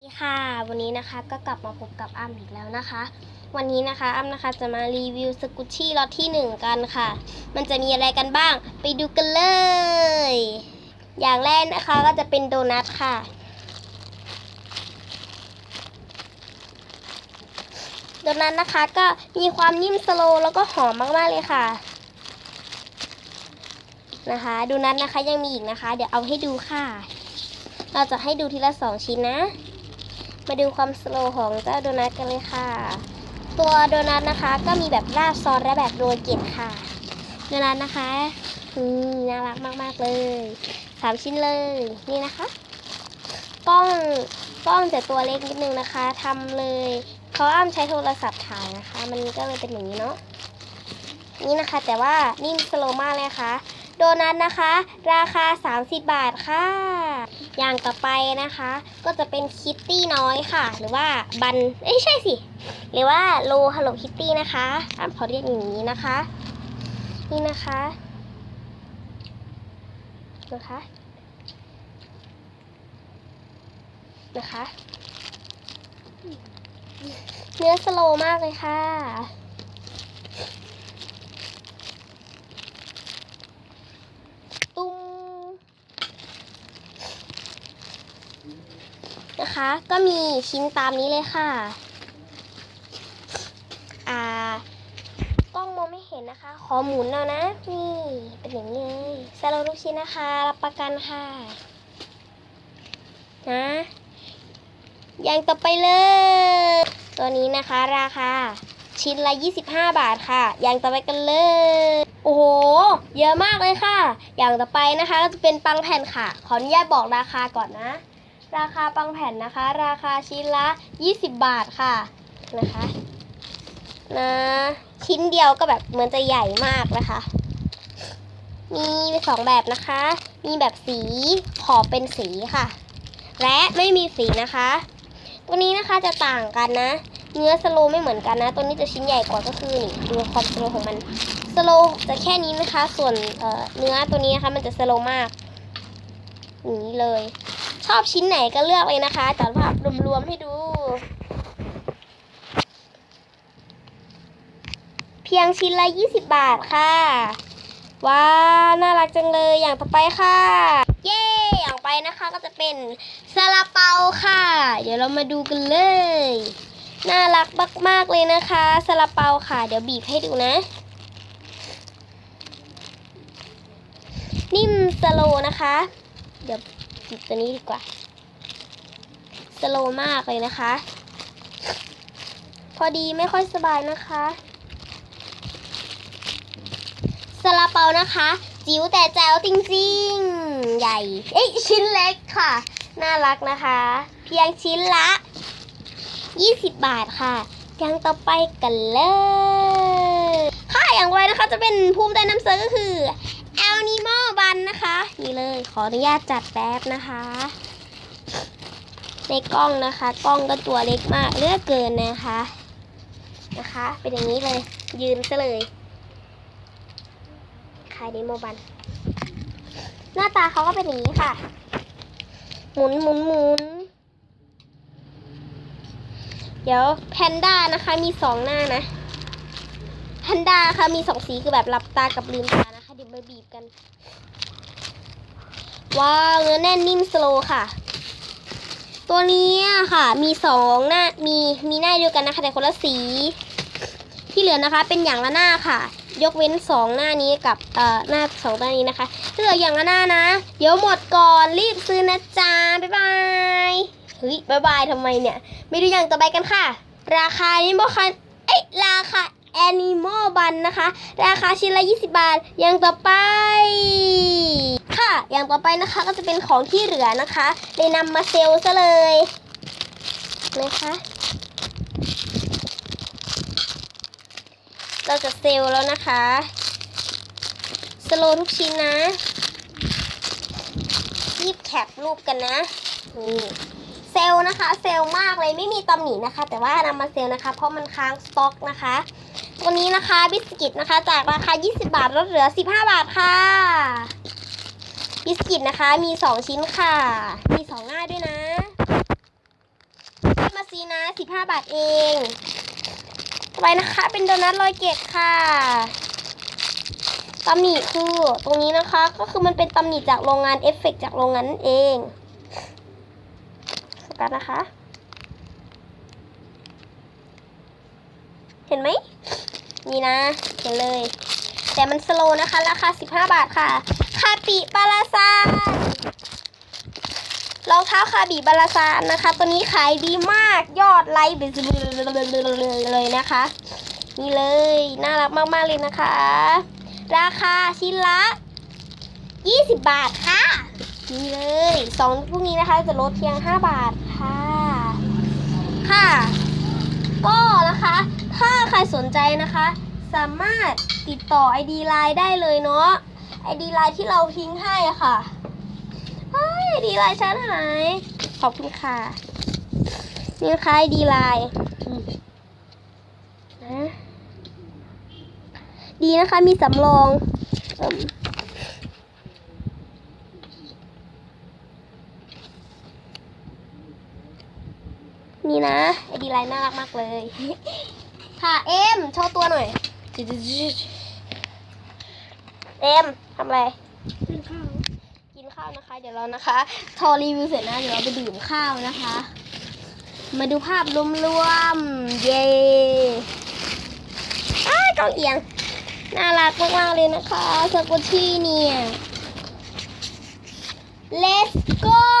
สวัสดีค่ะ วันนี้นะคะก็กลับมาพบกับอ้ำอีกแล้วนะคะ วันนี้นะคะอ้ำนะคะจะมารีวิวสกุชชี่ล็อตที่หนึ่งกันค่ะ มันจะมีอะไรกันบ้าง ไปดูกันเลย อย่างแรกนะคะก็จะเป็นโดนัทค่ะ โดนัทนะคะก็มีความนิ่มสโลแล้วก็หอมมากๆเลยค่ะ นะคะโดนัทนะคะยังมีอีกนะคะ เดี๋ยวเอาให้ดูค่ะ เราจะให้ดูทีละสองชิ้นนะ มาดูความสโลว์ของเจ้าโดนัทกันเลยค่ะ ตัวโดนัทนะคะ ก็มีแบบราดซอสและแบบโรยเกล็ดค่ะ โดนัทนะคะอืมน่ารักมากๆเลยสามชิ้นเลยนี่นะคะกล้องกล้องแต่ตัวเล็กนิดนึงนะคะทำเลยเขาอ้ำใช้โทรศัพท์ถ่ายนะคะ มันก็เลยเป็นอย่างนี้เนาะนี่นะคะ แต่ว่านิ่มสโลว์มากเลยค่ะ โดนัทนะคะ ราคา 30 บาทค่ะ อย่างต่อไปนะคะ ก็จะเป็นคิตตี้น้อยค่ะ หรือว่าบันเอ้ยใช่สิ หรือว่าโลฮัลโลคิตตี้นะคะอะขอเรียกอย่างนี้นะคะ นี่นะคะนะคะนะคะ เนื้อสโลมากเลยค่ะ ตุ้มนะคะ ก็มีชิ้นตามนี้เลยค่ะ อ่ากล้องมองไม่เห็นนะคะ ขอหมุนเอานะ นี่เป็นอย่างนี้เลยสโลทุกชิ้นนะคะ รับประกันค่ะ นะอย่างต่อไปเลย ตัวนี้นะคะราคาชิ้นละ 25 บาทค่ะ อย่างต่อไปกันเลย โอ้โห เยอะมากเลยค่ะ อย่างต่อไปนะคะก็จะเป็นปังแผ่นค่ะ ขออนุญาตบอกราคาก่อนนะ ราคาปังแผ่นนะคะ ราคาชิ้นละ 20 บาทค่ะนะคะนะชิ้นเดียวก็แบบเหมือนจะใหญ่มากนะคะ มีสองแบบนะคะ มีแบบสีขอบเป็นสีค่ะ และไม่มีสีนะคะ ตัวนี้นะคะจะต่างกันนะ เนื้อสโลไม่เหมือนกันนะ ตัวนี้จะชิ้นใหญ่กว่าก็คือนี่ดูความสโลของมัน สโลจะแค่นี้นะคะ ส่วนเเนื้อตัวนี้นะคะ มันจะสโลมากอย่างนี้เลย ชอบชิ้นไหนก็เลือกเลยนะคะจัดภาพรวมๆให้ดู เพียงชิ้นละ 20 บาทค่ะ ว้าวน่ารักจังเลยอย่างต่อไปค่ะ เย้อย่างไปนะคะก็จะเป็นซาลาเปาค่ะ เดี๋ยวเรามาดูกันเลย น่ารักมากๆเลยนะคะซาลาเปาค่ะ เดี๋ยวบีบให้ดูนะนิ่มสโลนะคะ เดี๋ยว บีบตัวนี้ดีกว่า สโลมากเลยนะคะ พอดีไม่ค่อยสบายนะคะซาลาเปานะคะ จิ๋วแต่แจ๋วจริงๆ ใหญ่ เอ้ยชิ้นเล็กค่ะ น่ารักนะคะ เพียงชิ้นละ 20 บาทค่ะย่างต่อไปกันเลยค่ะอย่างไวนะคะจะเป็นภูมิใจนำเสนอก็คือ a n i m a l Bun นะคะ นี่เลยขออนุญาตจัดแป๊บนะคะ ในกล้องนะคะ กล้องก็ตัวเล็กมากเลือกเกินนะคะนะคะ เป็นอย่างนี้เลย ยืนซะเลยขายในโมบัน หน้าตาเขาก็เป็นอย่างนี้ค่ะ หมุนหมุนหมุนเดี๋ยวแพนด้านะคะมีสองหน้านะแพนด้าค่ะมีสองสีคือแบบหลับตากับลืมตานะ มาบีบกัน ว้าวเนื้อแน่นนิ่มสโลค่ะ ตัวนี้ค่ะ มีสองหน้ามีมีหน้าเดียวกันนะคะแต่คนละสี ที่เหลือนะคะ เป็นอย่างละหน้าค่ะ ยกเว้นสองหน้านี้กับเอ่อหน้าสองหน้านี้นะคะเหลืออย่างละหน้านะ เดี๋ยวหมดก่อนรีบซื้อนะจ๊ะบ๊ายบายเฮ้ยบ๊ายบายทำไมเนี่ยไม่ดูอย่างต่อไปกันค่ะ ราคานี้บอกค่ะเอ้ยราคา แอนิมอลบันนะคะ ราคาชิ้นละ 20 บาท อย่างต่อไป ค่ะ อย่างต่อไปนะคะก็จะเป็นของที่เหลือนะคะเลยนำมาเซลซะเลยนะคะเราจะเซลแล้วนะคะ สโลทุกชิ้นนะรีบแคปรูปกันนะนี่เซลนะคะ เซลมากเลยไม่มีตำหนินะคะ แต่ว่านำมาเซลนะคะ เพราะมันค้างสต็อกนะคะ ตัวนี้นะคะบิสกิตนะคะ จากราคา 20 บาทลดเหลือ 15 บาทค่ะ บิสกิตนะคะมี 2 ชิ้นค่ะ มี2หน้าด้วยนะมาซีนะ 15 บาทเองต่อไปนะคะ เป็นโดนัทลอยเกตค่ะตำหนิคือตรงนี้นะคะก็คือมันเป็นตำหนิจากโรงงานเอฟเฟกต์จากโรงงานนั่นเองสกัดนะคะ เห็นไหม นี่นะ เห็นเลย แต่มันสโลนะคะ ราคา 15 บาทค่ะ คาปิบาลาซานรองเท้าคาบิบาลาซานนะคะ ตัวนี้ขายดีมากยอดไลค์เลยนะคะ นี่เลย น่ารักมากๆเลยนะคะ ราคาชิ้นละ20 บาทค่ะ นี่เลยสองพวกนี้นะคะจะลดเพียง 5 บาทค่ะ ค่ะ ก็นะคะ ถ้าใครสนใจนะคะ สามารถติดต่อ ID Line ได้เลยเนาะ ID Line ที่เราทิ้งให้อะค่ะเฮ้ย ID Line ฉันหาย ขอบคุณค่ะ นี่นะคะ ID Line นะดีนะคะ มีสำรองนี่นะ ID Line น่ารักมากเลย ค่ะเอ็มโชว์ตัวหน่อย เอ็มทำอะไร กินข้าว กินข้าวนะคะ เดี๋ยวเรานะคะ ทอรีวิวเสร็จนะเดี๋ยวเราไปดื่มข้าวนะคะ มาดูภาพรวมๆ เย้อ้กองเอียง น่ารักมากๆเลยนะคะสกุชี่เนี่ย let's go